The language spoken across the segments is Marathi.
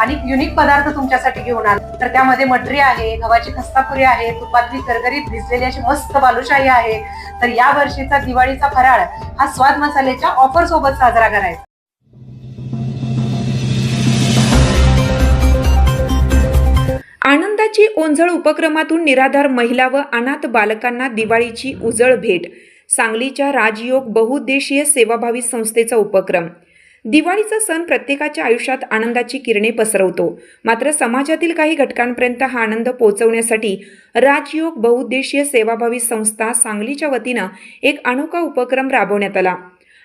आणि युनिक पदार्थ तुमच्यासाठी घेऊन आले. तर त्यामध्ये मटरी आहे गव्हाची खस्तापुरी आहे तुपातली करकरीत भिजलेली अशी मस्त बालुशाही आहे. तर या वर्षीचा दिवाळीचा फराळ हा स्वाद मसाल्याच्या ऑफर सोबत साजरा करायचा. आनंदाची ओंजळ उपक्रमातून निराधार महिला व अनाथ बालकांना दिवाळीची उजळ भेट सांगलीच्या राजयोग बहुउद्देशीय सेवाभावी संस्थेचा उपक्रम. दिवाळीचा सण प्रत्येकाच्या आयुष्यात आनंदाची किरणे पसरवतो. मात्र समाजातील काही घटकांपर्यंत हा आनंद पोहोचवण्यासाठी राजयोग बहुउद्देशीय सेवाभावी संस्था सांगलीच्या वतीनं एक अनोखा उपक्रम राबवण्यात आला.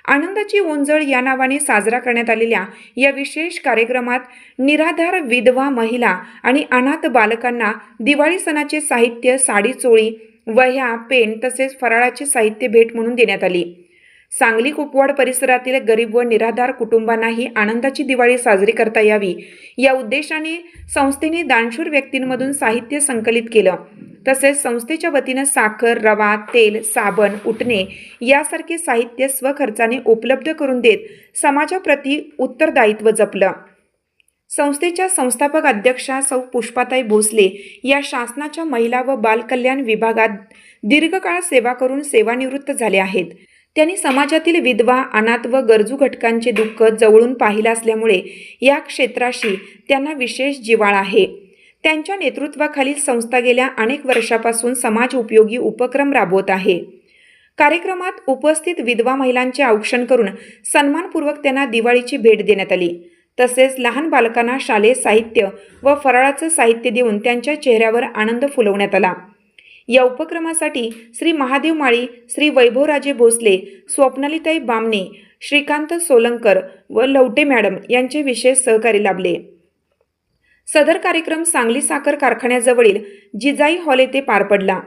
आनंदाची ओंजळ या नावाने साजरा करण्यात आलेल्या या विशेष कार्यक्रमात निराधार विधवा महिला आणि अनाथ बालकांना दिवाळी सणाचे साहित्य साडी चोळी वह्या पेन तसेच फराळाचे साहित्य भेट म्हणून देण्यात आली. सांगली कुपवाड परिसरातील गरीब व निराधार कुटुंबांनाही आनंदाची दिवाळी साजरी करता यावी. या उद्देशाने संस्थेने दानशूर व्यक्तींमधून साहित्य संकलित केलं. तसेच संस्थेच्या वतीनं साखर रवा तेल साबण उटणे यासारखे साहित्य स्वखर्चाने उपलब्ध करून देत समाजाप्रती उत्तरदायित्व जपलं. संस्थेच्या संस्थापक अध्यक्षा सौ. पुष्पाताई भोसले या शासनाच्या महिला व बालकल्याण विभागात दीर्घकाळ सेवा करून सेवानिवृत्त झाले आहेत. त्यांनी समाजातील विधवा अनाथ व गरजू घटकांचे दुःख जवळून पाहिलं असल्यामुळे या क्षेत्राशी त्यांना विशेष जिवाळ आहे. त्यांच्या नेतृत्वाखालील संस्था गेल्या अनेक वर्षापासून समाज उपयोगी उपक्रम राबवत आहे. कार्यक्रमात उपस्थित विधवा महिलांचे औक्षण करून सन्मानपूर्वक त्यांना दिवाळीची भेट देण्यात आली. तसेच लहान बालकांना शालेय साहित्य व फराळाचं साहित्य देऊन त्यांच्या चेहऱ्यावर आनंद फुलवण्यात आला. या उपक्रमासाठी श्री महादेव माळी श्री वैभवराजे भोसले स्वप्नालीताई बामणे श्रीकांत सोलंकर व लवटे मॅडम यांचे विशेष सहकारी लाभले. सदर कार्यक्रम सांगली साखर कारखान्याजवळील जिजाई हॉल येथे पार पडला.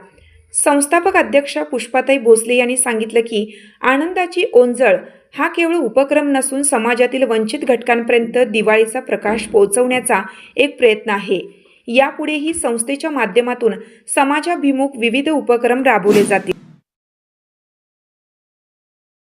संस्थापक अध्यक्षा पुष्पाताई भोसले यांनी सांगितलं की आनंदाची ओंजळ हा केवळ उपक्रम नसून समाजातील वंचित घटकांपर्यंत दिवाळीचा प्रकाश पोहोचवण्याचा एक प्रयत्न आहे. यापुढेही संस्थेच्या माध्यमातून समाजाभिमुख विविध उपक्रम राबवले जातील.